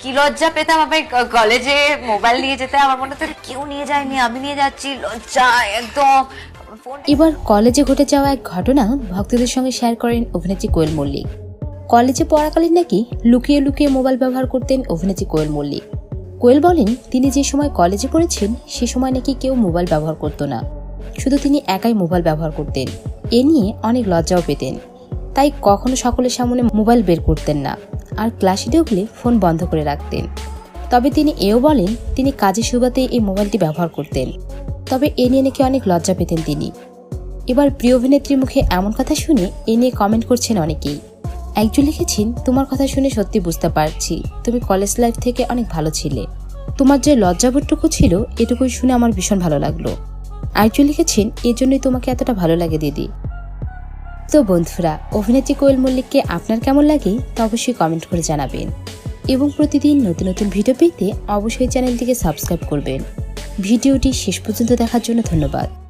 কি লজ্জা পেতাম আমি কলেজে মোবাইল নিয়ে যেতে, আমার মনে হতো কেউ নিয়ে যায়নি, আমি নিয়ে যাচ্ছি, লজ্জা, একদম। এবার কলেজে ঘটে যাওয়া এক ঘটনা ভক্তদের সঙ্গে শেয়ার করেন অভিনেত্রী কোয়েল মল্লিক। কলেজে পড়াকালীন নাকি লুকিয়ে লুকিয়ে মোবাইল ব্যবহার করতেন অভিনেত্রী কোয়েল মল্লিক। কোয়েল বলেন, তিনি যে সময় কলেজে পড়েছেন, সে সময় নাকি কেউ মোবাইল ব্যবহার করতো না। শুধু তিনি একাই মোবাইল ব্যবহার করতেন। এ নিয়ে অনেক লজ্জাও পেতেন। তাই কখনো সকলের সামনে মোবাইল বের করতেন না। আর ক্লাসে ঢুকলে ফোন বন্ধ করে রাখতেন। তবে তিনি এও বলেন, তিনি কাজের সুবাদে এই মোবাইলটি ব্যবহার করতেন। তবে এ নিয়ে নাকি অনেক লজ্জা পেতেন তিনি। এবার প্রিয় অভিনেত্রীর মুখে এমন কথা শুনে এ নিয়ে কমেন্ট করছেন অনেকেই। একজন লিখেছেন, তোমার কথা শুনে সত্যি বুঝতে পারছি। তুমি কলেজ লাইফ থেকে অনেক ভালো ছিলে। তোমার যে লজ্জাবোধটুকু ছিল, এটুকুই শুনে আমার ভীষণ ভালো লাগল। আরেকজন লিখেছেন, এজন্যই তোমাকে এতটা ভালো লাগে দিদি। তো বন্ধুরা, অভিনেত্রী কোয়েল মল্লিককে আপনার কেমন লাগে তা অবশ্যই কমেন্ট করে জানাবেন। এবং প্রতিদিন নতুন নতুন ভিডিও পেতে অবশ্যই চ্যানেলটিকে সাবস্ক্রাইব করবেন। ভিডিওটি শেষ পর্যন্ত দেখার জন্য ধন্যবাদ।